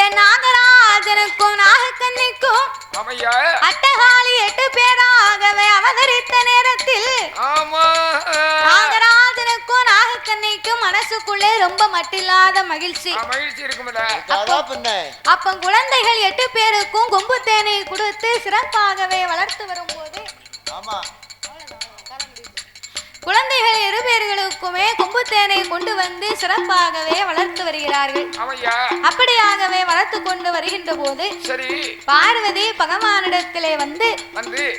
என் நாகராஜனுக்கும் நாகக்கண்ணிக்கும் ஆமையா. அட்டகாளி எட்டு பேராகவே அவதரித்த நேரத்தில் ஆமா. நாகராஜனுக்கும் நாகக்கண்ணிக்கும் மனசுக்குள்ளே ரொம்ப மட்டில்லாத மகிழ்ச்சி. அப்ப குழந்தைகள் எட்டு பேருக்கும் கொம்பு தேனை கொடுத்து சிறப்பாகவே வளர்த்து வரும்போது ஆமா. பேர்களுக்குமே கொம்பு தேனை கொண்டு வந்து சிறப்பாகவே வளர்த்து வருகிறார்கள். அப்படியாகவே வளர்த்து கொண்டு வருகின்ற போது பார்வதி பகவானிடத்திலே வந்து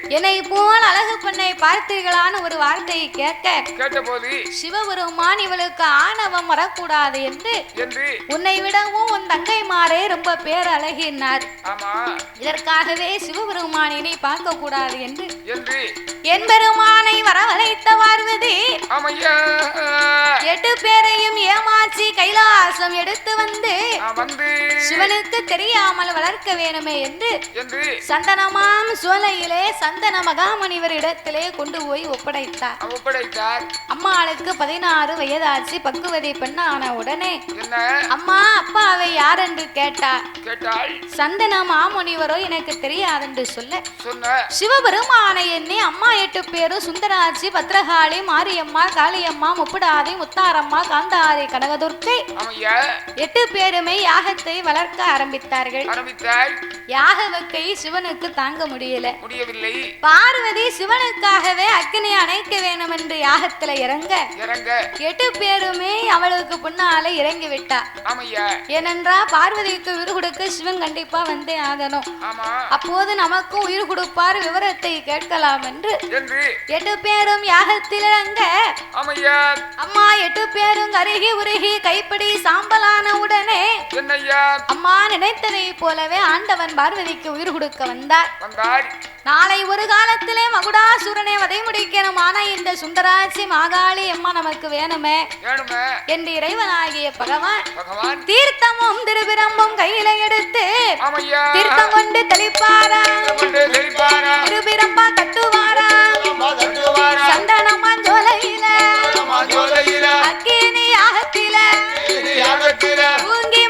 என்னை போல் அழகு பெண்ணை பார்த்தீர்களான்னு ஒரு வார்த்தையை கேட்க சிவபெருமான் இவளுக்கு ஆணவம் வரக்கூடாது என்று உன்னை விடவும் உன் தங்கைமாரே ரொம்ப பேரழகினார் ஆமா. இதற்காகவே சிவபெருமான் இனி பார்க்க கூடாது என்று. என்று? என் பெருமானை வரவழைத்த பார்வதி ஆமையா? எட்டு பேரையும் ஏமாற்றி கைலாசம் எடுத்து வந்து சிவனுக்கு தெரியாமல் வளர்க்க வேணுமே என்று என்று சந்தனமாம் சோலையிலே சந்தன மகாமணிவர் இடத்திலே கொண்டு போய் ஒப்படைத்தார். ஒப்படைத்தார். அம்மாளுக்கு பதினாறு வயதாச்சு பக்குவதி பெண்ணான உடனே என்ன? அம்மா அப்பாவை யார் என்று கேட்டார். கேட்டாள் சந்தன மாமுனிவரோ எனக்கு தெரியாதென்று சொல்ல சொன்ன. சிவபெருமானை எண்ணி அம்மா எட்டு பேரும் சுந்தராட்சி பத்ரகாளி மாரியம்மா காளியம்மா முப்புடாதி முத்தாரம்மா காந்தாரி கனகதுர்க்கை எட்டு பேருமே யாகத்தை வளர்க்க ஆரம்பித்தார்கள். ஆரம்பித்தாய் யாகவக்கை சிவனுக்கு தாங்க முடியல. முடியவில்லை. பார்வதி சிவனுக்காகவே அக்கினி அணைக்க வேணும் என்று யாகத்துல இறங்க. இறங்க. எட்டு பேருமே அவளுக்கு பின்னால இறங்கி விட்டா. ஆமையா. ஏனென்றா பார்வதிக்கு உயிர் கொடுக்க சிவன் கண்டிப்பா வந்தே ஆகணும். அப்போது நமக்கும் உயிர் கொடுப்பார் விவரத்தை கேட்கலாம் என்று. எட்டு பேரும் யாகத்தில் இறங்க. அம்மா எட்டு பேரும் கருகி உருகி கைப்பிடி சாம்பலான உடனே அம்மா நினைத்ததை போலவே ஆண்டவன் பார்வதிக்கு உயிர் கொடுக்க வந்தார். நாளை ஒரு காலத்திலே மகுடாசுரனை வதை முடிக்கணும். ஆனா இந்த சுந்தராட்சி மாகாளி அம்மா நமக்கு வேணுமே என்று இறைவனாகிய பகவான் தீர்த்தமும் திருபிரம்பும் கையில எடுத்து தீர்த்தம் கொண்டு தெளிப்பாரா? திருபிரம்பா கட்டுவாரா? சந்தனமா ஜோலையில அக்கினி யாகத்தில யாகத்தில தூங்கி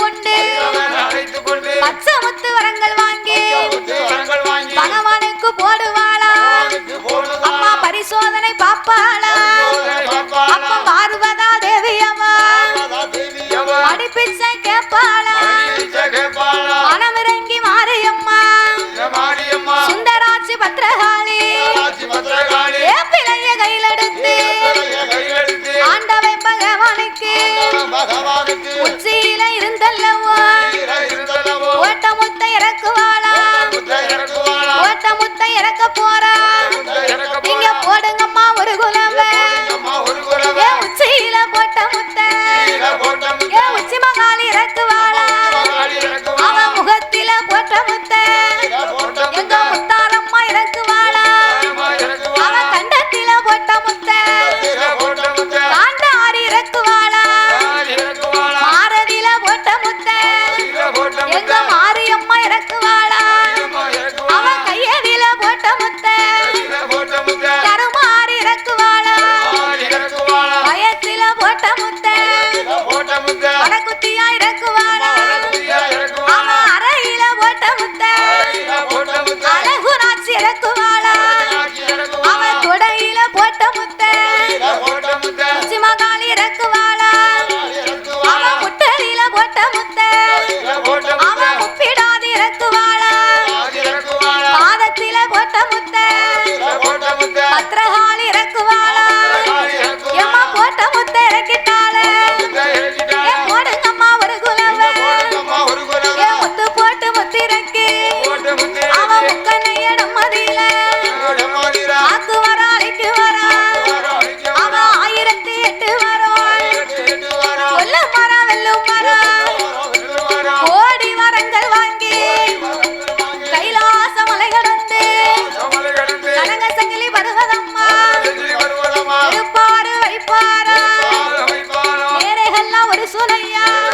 கொண்டு Yeah.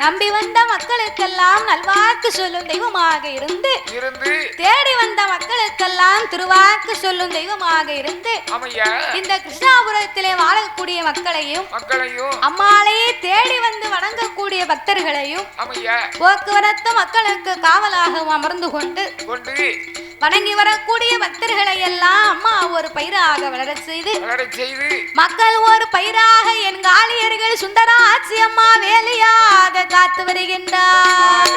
நம்பி வந்த மக்களுக்கெல்லாம் நல்வாக்கு சொல்லும் தெய்வமாக இருந்து தேடி வந்த மக்களுக்கெல்லாம் திருவாக்கு சொல்லும் தெய்வமாக இருந்து இந்த கிருஷ்ணாபுரத்திலே வாழக்கூடிய மக்களையும் அம்மாளையே தேடி வந்து வணங்கக்கூடிய பக்தர்களையும் போக்குவரத்து மக்களுக்கு காவலாகவும் அமர்ந்து கொண்டு. வணங்கி வரக்கூடிய பக்தர்களை எல்லாம் அம்மா ஒரு பயிராக வளர செய்து மக்கள் ஒரு பயிராக என் காளியர்கள் சுந்தராட்சி அம்மா வேலையாக காத்து வருகின்றார்.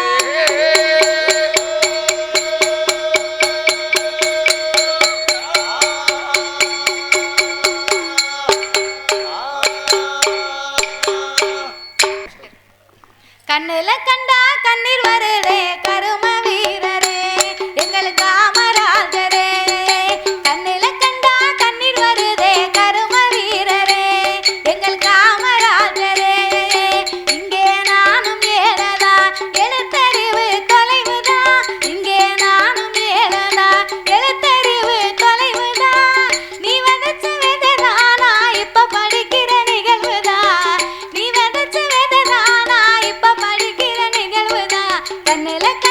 கண்ணுல கண்டா கண்ணீர் வருதே கரும வீர ಕನಲ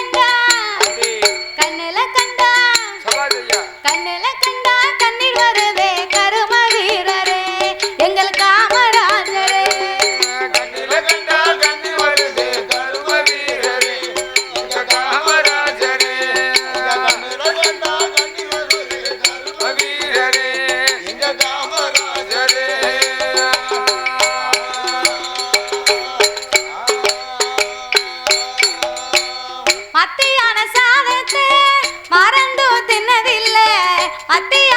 ¡A ti!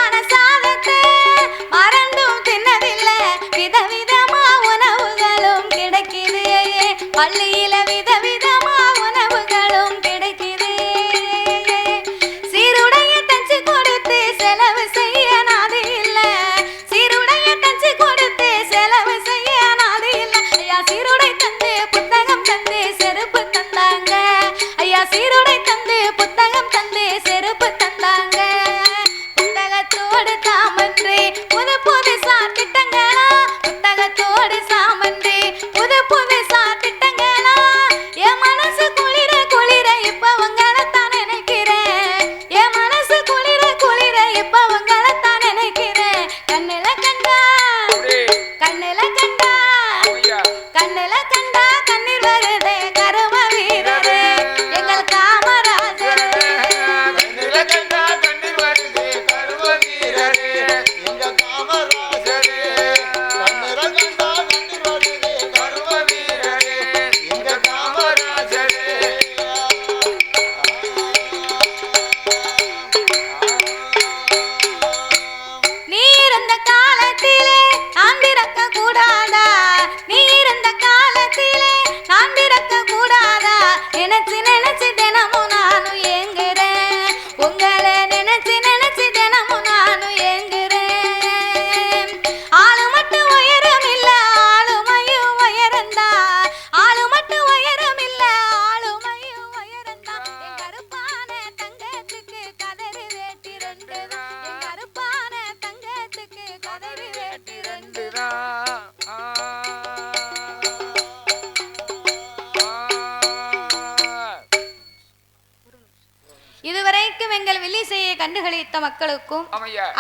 வில்லிசையை கண்டுகளித்த மக்களுக்கும்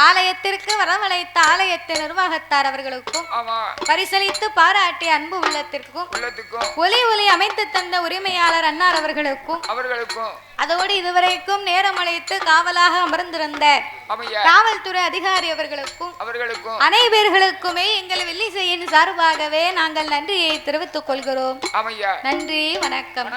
ஆலயத்திற்கு வரவழைத்த ஆலயத்தின் நிர்வாகத்தார் அவர்களுக்கும் பரிசளித்து பாராட்டிய அன்பு உள்ளத்திற்கும் ஒலி ஒலி அமைத்து தந்த உரிமையாளர் அன்னார் அவர்களுக்கும் அவர்களுக்கும். அதோடு இதுவரைக்கும் நேரம் அழைத்து காவலாக அமர்ந்திருந்த காவல்துறை அதிகாரி அவர்களுக்கும் அவர்களுக்கும். அனைவர்களுக்குமே எங்கள் வில்லிசையின் சார்பாகவே நாங்கள் நன்றியை தெரிவித்துக் கொள்கிறோம். நன்றி வணக்கம்.